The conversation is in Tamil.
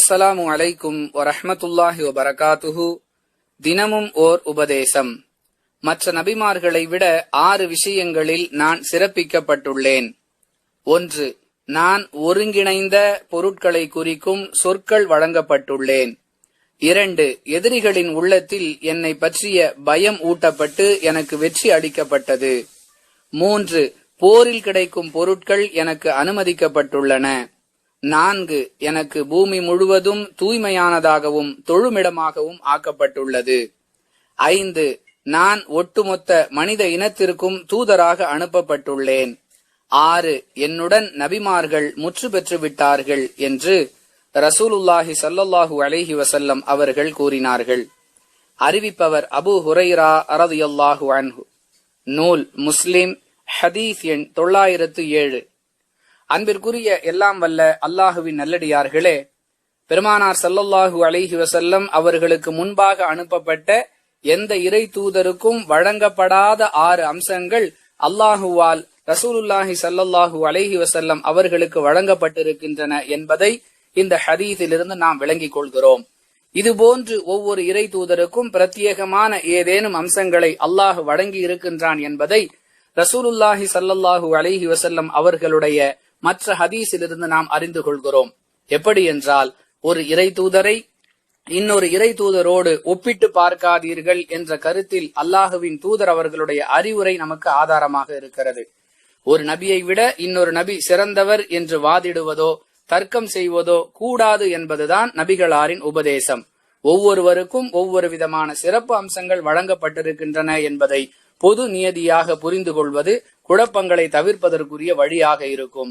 அஸ்ஸலாமு அலைக்கும் வரஹமத்துல்லாஹி வபரகாத்துஹு. தினமும் ஓர் உபதேசம். மற்ற நபிமார்களை விட ஆறு விஷயங்களில் நான் சிறப்பிக்கப்பட்டுள்ளேன். ஒன்று நான் ஒருங்கிணைந்த பொருட்களை குறிக்கும் சொற்கள் வழங்கப்பட்டுள்ளேன். இரண்டு எதிரிகளின் உள்ளத்தில் என்னை பற்றிய பயம் ஊட்டப்பட்டு எனக்கு வெற்றி அளிக்கப்பட்டது. மூன்று போரில் கிடைக்கும் பொருட்கள் எனக்கு அனுமதிக்கப்பட்டுள்ளன. நான்கு எனக்கு பூமி முழுவதும் தூய்மையானதாகவும் தொழுமிடமாகவும் ஆக்கப்பட்டுள்ளது. ஐந்து நான் ஒட்டுமொத்த மனித இனத்திற்கும் தூதராக அனுப்பப்பட்டுள்ளேன். ஆறு என்னுடன் நபிமார்கள் முற்று பெற்று விட்டார்கள் என்று ரசூலுல்லாஹி சல்லல்லாஹு அலைஹி வசல்லம் அவர்கள் கூறினார்கள். அறிவிப்பவர் அபு ஹுரைரா அரதியல்லாஹு அன்ஹு. நூல் முஸ்லிம் ஹதீஸ் எண் தொள்ளாயிரத்து ஏழு. அன்பிற்குரிய எல்லாம் வல்ல அல்லாஹுவின் நல்லடியார்களே பெருமானார் சல்லல்லாஹு அலிஹி வசல்லம் அவர்களுக்கு முன்பாக அனுப்பப்பட்ட எந்த இறை தூதருக்கும் வழங்கப்படாத ஆறு அம்சங்கள் அல்லாஹுவால் ரசூலுல்லாஹி சல்லல்லாஹு அலைஹி வசல்லம் அவர்களுக்கு வழங்கப்பட்டிருக்கின்றன என்பதை இந்த ஹதீஸிலிருந்து நாம் விளங்கிக் கொள்கிறோம். இதுபோன்று ஒவ்வொரு இறை தூதருக்கும் பிரத்யேகமான ஏதேனும் அம்சங்களை அல்லாஹ் வழங்கி இருக்கின்றான் என்பதை ரசூலுல்லாஹி சல்லல்லாஹு அலைஹி வசல்லம் அவர்களுடைய மற்ற ஹதீஸிலிருந்து நாம் அறிந்து கொள்கிறோம். எப்படி என்றால் ஒரு இறை தூதரை இன்னொரு இறை தூதரோடு ஒப்பிட்டு பார்க்காதீர்கள் என்ற கருத்தில் அல்லாஹுவின் தூதர் அவர்களுடைய அறிவுரை நமக்கு ஆதாரமாக இருக்கிறது. ஒரு நபியை விட இன்னொரு நபி சிறந்தவர் என்று வாதிடுவதோ தர்க்கம் செய்வதோ கூடாது என்பதுதான் நபிகளாரின் உபதேசம். ஒவ்வொருவருக்கும் ஒவ்வொரு விதமான சிறப்பு அம்சங்கள் வழங்கப்பட்டிருக்கின்றன என்பதை பொது நியதியாக புரிந்து கொள்வது குழப்பங்களை தவிர்ப்பதற்குரிய வழியாக இருக்கும்.